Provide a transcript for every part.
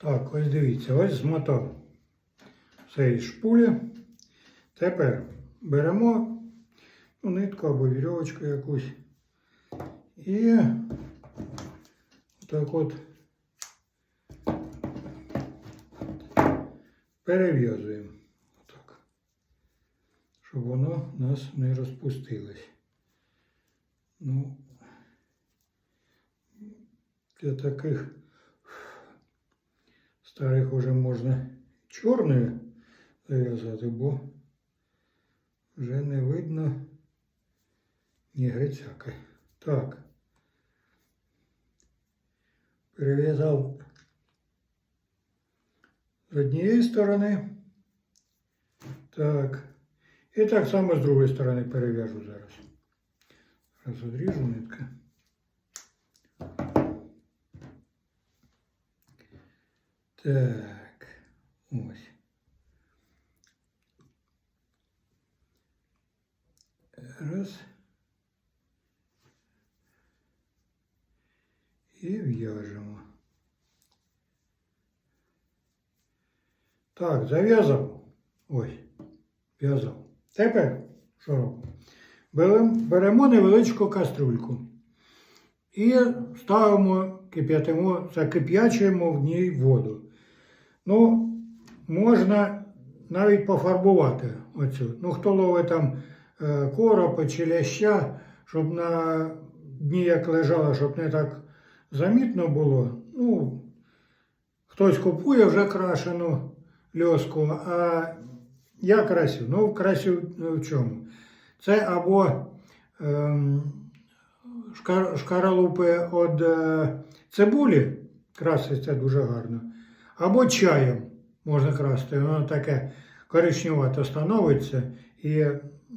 Так, ось дивіться, ось змотав із шпулі. Тепер беремо ну, нитку або вірьовочку якусь. І так от перев'язуємо. Щоб воно нас не розпустилось. Ну, для таких старих уже можна чорною зав'язати, бо вже не видно ні грицяки. Так. Перев'язав з однієї сторони. Так. І так само з другої сторони перев'яжу зараз. Одріжу нитка. Так, ось. Раз. І в'яжемо. Так, зав'язав. Ось, в'язав. Тепер що робимо? Беремо, невеличку каструльку і ставимо, кип'ятимо, закип'ячуємо в ній воду. Ну, можна навіть пофарбувати оцю. Ну, хто ловить там е, коропа чи ляща, щоб на дні як лежала, щоб не так замітно було. Ну, хтось купує вже крашену льоску, а я красю. Ну, красю в чому? Це або ем, шкар, шкаралупи від е, цибулі, краситься дуже гарно, або чаєм можна красти. Воно таке коричневато становиться і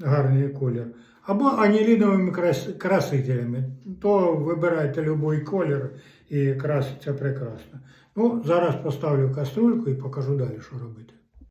гарний колір. Або аніліновими красителями. То вибирайте будь-який колір і краситься прекрасно. Ну, зараз поставлю каструльку і покажу далі, що робити.